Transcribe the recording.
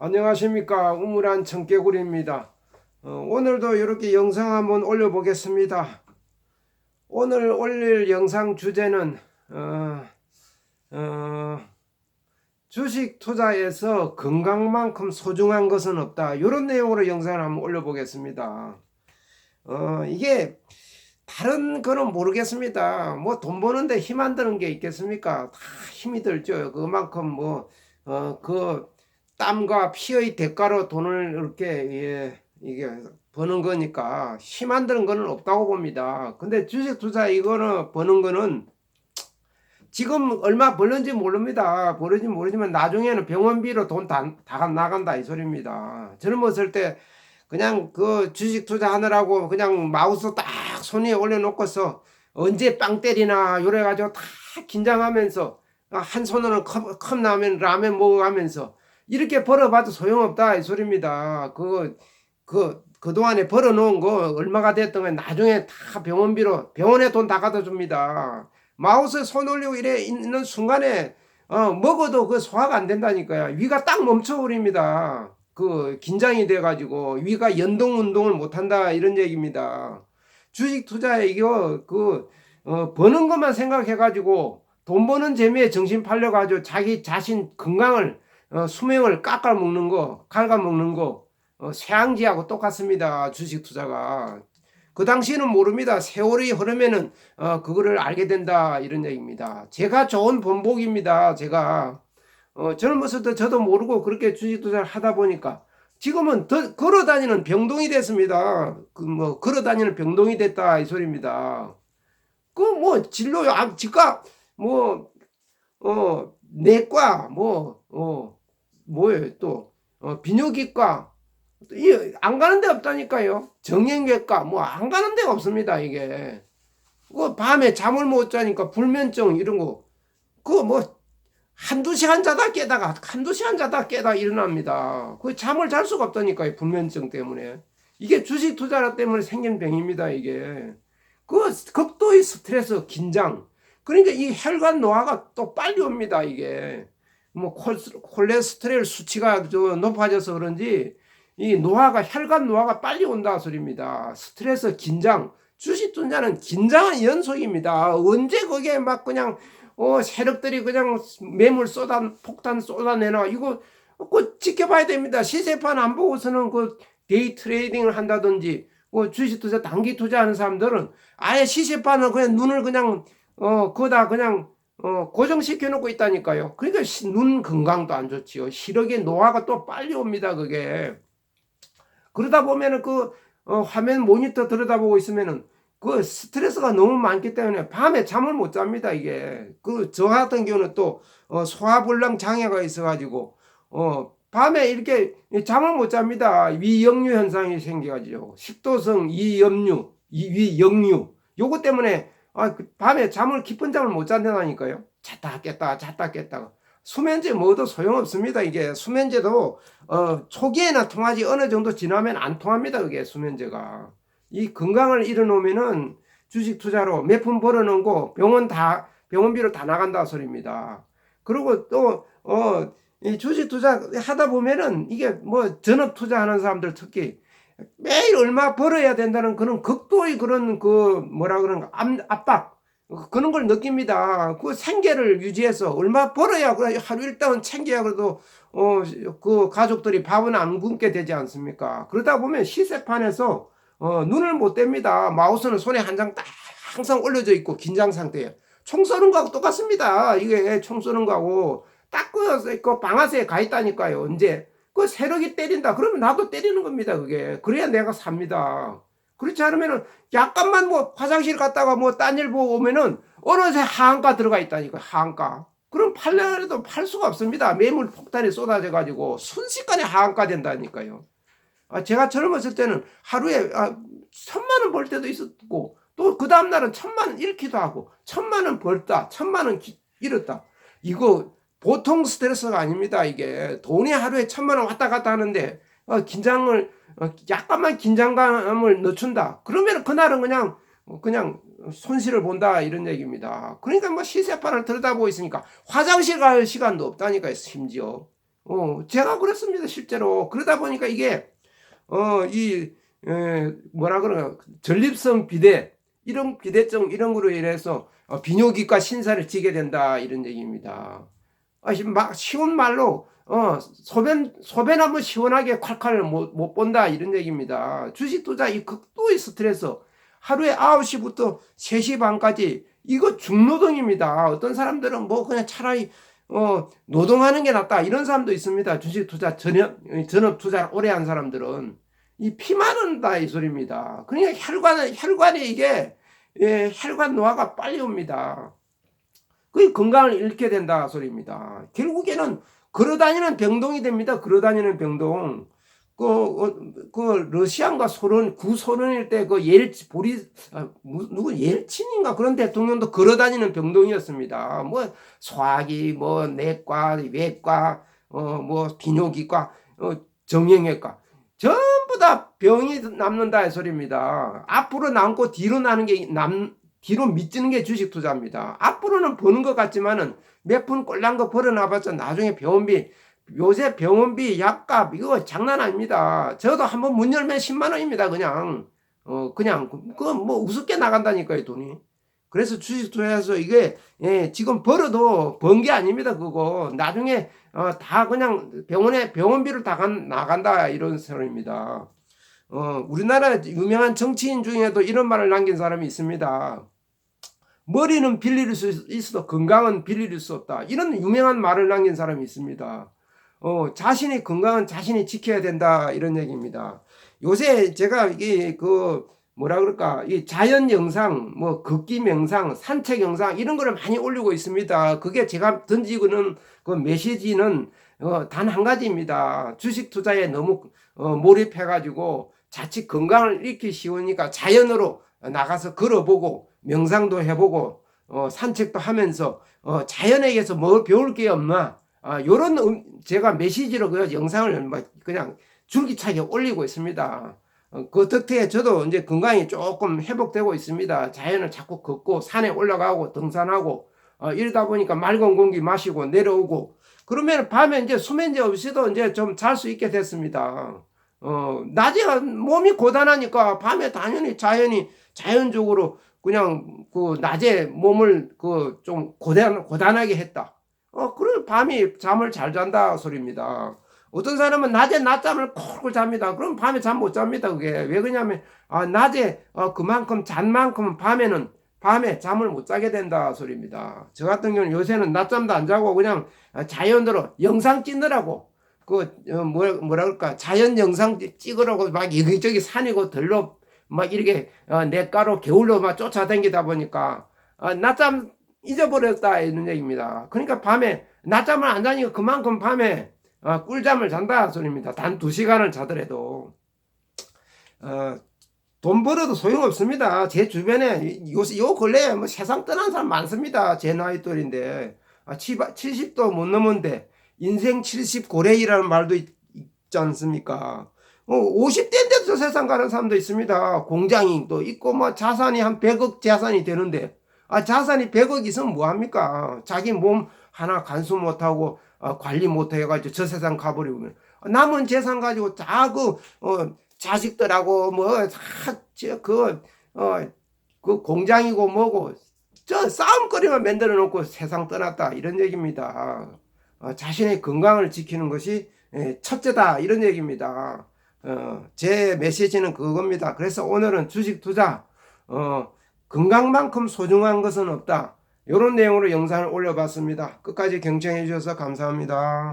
안녕하십니까. 우물한 청개구리입니다. 어, 오늘도 이렇게 영상 한번 올려보겠습니다. 오늘 올릴 영상 주제는 어, 어, 주식 투자에서 건강만큼 소중한 것은 없다. 이런 내용으로 영상을 한번 올려보겠습니다. 어, 이게 다른 거는 모르겠습니다. 뭐 돈 버는데 힘 안 드는 게 있겠습니까? 다 힘이 들죠. 그만큼 뭐 어 그 땀과 피의 대가로 돈을 이렇게 예, 이게 버는 거니까 힘안 드는 거는 없다고 봅니다. 근데 주식 투자 이거는 버는 거는 지금 얼마 벌는지 모릅니다. 벌는지 모르지만 나중에는 병원비로 돈다 다 나간다 이 소리입니다. 젊었을 때 그냥 그 주식 투자하느라고 그냥 마우스 딱 손에 올려놓고서 언제 빵 때리나 요래 가지고 다 긴장하면서 한 손으로는 컵, 컵 라면 라면 먹어가면서 이렇게 벌어봐도 소용없다 이 소리입니다. 그, 그, 그동안에 벌어놓은 거 얼마가 됐던 건 나중에 다 병원비로 병원에 돈 다 갖다 줍니다. 마우스 손 올리고 이래 있는 순간에 어, 먹어도 그 소화가 안 된다니까요. 위가 딱 멈춰버립니다. 그 긴장이 돼가지고 위가 연동 운동을 못한다 이런 얘기입니다. 주식 투자에 이거 그 어, 버는 것만 생각해가지고 돈 버는 재미에 정신 팔려가지고 자기 자신 건강을 어, 수명을 깎아 먹는 거, 갉아 먹는 거, 어, 쇠항지하고 똑같습니다. 주식 투자가. 그 당시에는 모릅니다. 세월이 흐르면은 어, 그거를 알게 된다 이런 얘기입니다. 제가 좋은 본복입니다. 제가 어, 젊었을 때 저도 모르고 그렇게 주식 투자를 하다 보니까 지금은 더 걸어다니는 병동이 됐습니다. 그 뭐 걸어다니는 병동이 됐다 이 소리입니다. 그 뭐 진료 아 지가 뭐어 내과 뭐 어 뭐예요 또? 어, 비뇨기과. 이안 가는 데 없다니까요. 정형외과. 뭐 안 가는 데가 없습니다 이게. 그 밤에 잠을 못 자니까 불면증 이런 거. 그거 뭐 한두 시간 자다 깨다가 한두 시간 자다 깨다 일어납니다. 그 잠을 잘 수가 없다니까요 불면증 때문에. 이게 주식 투자 때문에 생긴 병입니다 이게. 그 극도의 스트레스 긴장. 그러니까 이 혈관 노화가 또 빨리 옵니다 이게 뭐 콜레스테롤 수치가 좀 높아져서 그런지 이 노화가 혈관 노화가 빨리 온다 소리입니다. 스트레스, 긴장, 주식 투자는 긴장한 연속입니다. 언제 거기에 막 그냥 어 세력들이 그냥 매물 쏟아 폭탄 쏟아내나 이거 꼭 지켜봐야 됩니다. 시세판 안 보고서는 그 데이 트레이딩을 한다든지 뭐 주식 투자 단기 투자하는 사람들은 아예 시세판을 그냥 눈을 그냥 어 거다 그냥 어, 고정시켜 놓고 있다니까요. 그러니까 눈 건강도 안 좋지요. 시력의 노화가 또 빨리 옵니다. 그게. 그러다 보면은 그 어, 화면 모니터 들여다보고 있으면은 그 스트레스가 너무 많기 때문에 밤에 잠을 못 잡니다. 이게. 그 저 같은 경우는 또 어, 소화불량 장애가 있어가지고 어, 밤에 이렇게 잠을 못 잡니다. 위역류 현상이 생겨가지고 식도성 이염류, 위역류 요거 때문에 아, 그 밤에 잠을 깊은 잠을 못 잔다니까요. 잤다 깼다 잤다 깼다가 수면제 뭐도 소용없습니다. 이게 수면제도 어, 초기에는 통하지 어느 정도 지나면 안 통합니다. 그게 수면제가 이 건강을 잃어놓으면은 주식 투자로 몇 푼 벌어놓고 병원 다 병원비로 다 나간다 소리입니다. 그리고 또 어, 이 주식 투자 하다 보면은 이게 뭐 전업 투자하는 사람들 특히 매일 얼마 벌어야 된다는 그런 극도의 그런 그 뭐라 그러는 압박 그런 걸 느낍니다. 그 생계를 유지해서 얼마 벌어야 그래 하루 일당은 챙겨야 그래도 어 그 가족들이 밥은 안 굶게 되지 않습니까? 그러다 보면 시세판에서 어 눈을 못 뗍니다. 마우스는 손에 한 장 딱 항상 올려져 있고 긴장 상태에 총 쏘는 거하고 똑같습니다. 이게 총 쏘는 거하고 딱그 그 방아쇠에 가 있다니까요. 언제 그 세력이 때린다. 그러면 나도 때리는 겁니다. 그게. 그래야 내가 삽니다. 그렇지 않으면은 약간만 뭐 화장실 갔다가 뭐 딴 일 보고 오면은 어느새 하한가 들어가 있다니까 하한가. 그럼 팔려도 팔 수가 없습니다. 매물 폭탄이 쏟아져 가지고 순식간에 하한가 된다니까요. 아, 제가 젊었을 때는 하루에 아, 천만 원 벌 때도 있었고 또 그 다음 날은 천만 원 잃기도 하고 천만 원 벌다 천만 원 잃었다. 이거 보통 스트레스가 아닙니다. 이게 돈이 하루에 천만 원 왔다 갔다 하는데 어, 긴장을 어, 약간만 긴장감을 늦춘다. 그러면 그날은 그냥 그냥 손실을 본다 이런 얘기입니다. 그러니까 뭐 시세판을 들여다보고 있으니까 화장실 갈 시간도 없다니까요. 심지어 어, 제가 그랬습니다, 실제로. 그러다 보니까 이게, 어, 이, 에, 뭐라 그러나, 전립선 비대, 이런 비대증, 이런 거로 인해서 어, 비뇨기과 신사를 지게 된다, 이런 얘기입니다. 아, 시- 막 쉬운 말로, 어, 소변, 소변 한번 시원하게 콸콸 못, 못 본다, 이런 얘기입니다. 주식 투자 이 극도의 스트레스, 하루에 9시부터 3시 반까지, 이거 중노동입니다. 어떤 사람들은 뭐 그냥 차라리 어, 노동하는 게 낫다. 이런 사람도 있습니다. 주식 투자, 전업, 전업 투자 오래 한 사람들은. 이 피만 한다. 이 소리입니다. 그러니까 혈관, 혈관에 이게, 예, 혈관 노화가 빨리 옵니다. 그 건강을 잃게 된다. 소리입니다. 결국에는 걸어다니는 병동이 됩니다. 걸어다니는 병동. 그, 어, 그, 러시안과 소련, 구소련일 때그 예, 보리, 아, 무- 누구 옐친인가 그런 대통령도 걸어다니는 병동이었습니다. 뭐, 소화기, 뭐, 내과, 외과, 어, 뭐, 비뇨기과, 어, 정형외과. 전부 다 병이 남는다 이 소리입니다. 앞으로 남고 뒤로 나는 게 남, 뒤로 미치는 게 주식 투자입니다. 앞으로는 버는 것 같지만은 몇 푼 꼴난 거 벌어놔봤자 나중에 병원비, 요새 병원비, 약값, 이거 장난 아닙니다. 저도 한번 문 열면 10만 원입니다, 그냥. 어, 그냥, 그건 뭐 우습게 나간다니까요, 돈이. 그래서 주식 투자해서 이게, 예, 지금 벌어도 번 게 아닙니다, 그거. 나중에, 어, 다 그냥 병원에, 병원비로 다 간, 나간다, 이런 소리입니다. 어, 우리나라 유명한 정치인 중에도 이런 말을 남긴 사람이 있습니다. 머리는 빌릴 수 있어도 건강은 빌릴 수 없다. 이런 유명한 말을 남긴 사람이 있습니다. 어, 자신의 건강은 자신이 지켜야 된다. 이런 얘기입니다. 요새 제가 이게 그 뭐라 그럴까 이 자연 영상 뭐 걷기 명상 산책 영상 이런 거를 많이 올리고 있습니다 그게 제가 던지고는 그 메시지는 어, 단 한 가지입니다 주식 투자에 너무 어, 몰입해 가지고 자칫 건강을 잃기 쉬우니까 자연으로 나가서 걸어보고 명상도 해보고 어, 산책도 하면서 어, 자연에게서 뭐 배울 게 없나 아, 요런 음, 제가 메시지로 그 영상을 막 그냥 줄기차게 올리고 있습니다. 어, 그 덕택에 저도 이제 건강이 조금 회복되고 있습니다. 자연을 자꾸 걷고 산에 올라가고 등산하고 어, 이러다 보니까 맑은 공기 마시고 내려오고 그러면 밤에 이제 수면제 없이도 이제 좀 잘 수 있게 됐습니다. 어, 낮에 몸이 고단하니까 밤에 당연히 자연이 자연적으로 그냥 그 낮에 몸을 그 좀 고단 고단하게 했다. 어, 그래 밤이 잠을 잘 잔다 소리입니다. 어떤 사람은 낮에 낮잠을 콜콜 잡니다. 그럼 밤에 잠 못 잡니다. 그게 왜 그러냐면 아, 낮에 어, 그만큼 잔 만큼 밤에는 밤에 잠을 못 자게 된다 소리입니다. 저 같은 경우는 요새는 낮잠도 안 자고 그냥 자연으로 영상 찍느라고 그 어, 뭐라 뭐라 그럴까 자연 영상 찍으라고 막 여기저기 산이고 들로 막 이렇게 어, 냇가로 겨울로 막 쫓아다니다 보니까 어, 낮잠 잊어버렸다 이런 얘기입니다. 그러니까 밤에 낮잠을 안 자니까 그만큼 밤에 어, 꿀잠을 잔다 소리입니다. 단 두 시간을 자더라도 어, 돈 벌어도 소용없습니다. 제 주변에 요새 요 근래에 뭐 세상 떠난 사람 많습니다. 제 나이 또래인데 아, 70도 못 넘은데 인생 70 고래이라는 말도 있, 지 않습니까? 어, 50대인데도 저 세상 가는 사람도 있습니다. 공장이 또 있고 뭐 자산이 한 100억 자산이 되는데 아 자산이 100억 있으면 뭐합니까? 자기 몸 하나 간수 못하고 어, 관리 못해가지고 저 세상 가버리면 남은 재산 가지고 자그 어, 자식들하고 뭐 다 저 그 어, 그 공장이고 뭐고 저 싸움거리만 만들어 놓고 세상 떠났다 이런 얘기입니다. 어, 자신의 건강을 지키는 것이 예, 첫째다 이런 얘기입니다. 어, 제 메시지는 그겁니다. 그래서 오늘은 주식 투자 어, 건강만큼 소중한 것은 없다. 이런 내용으로 영상을 올려봤습니다. 끝까지 경청해 주셔서 감사합니다.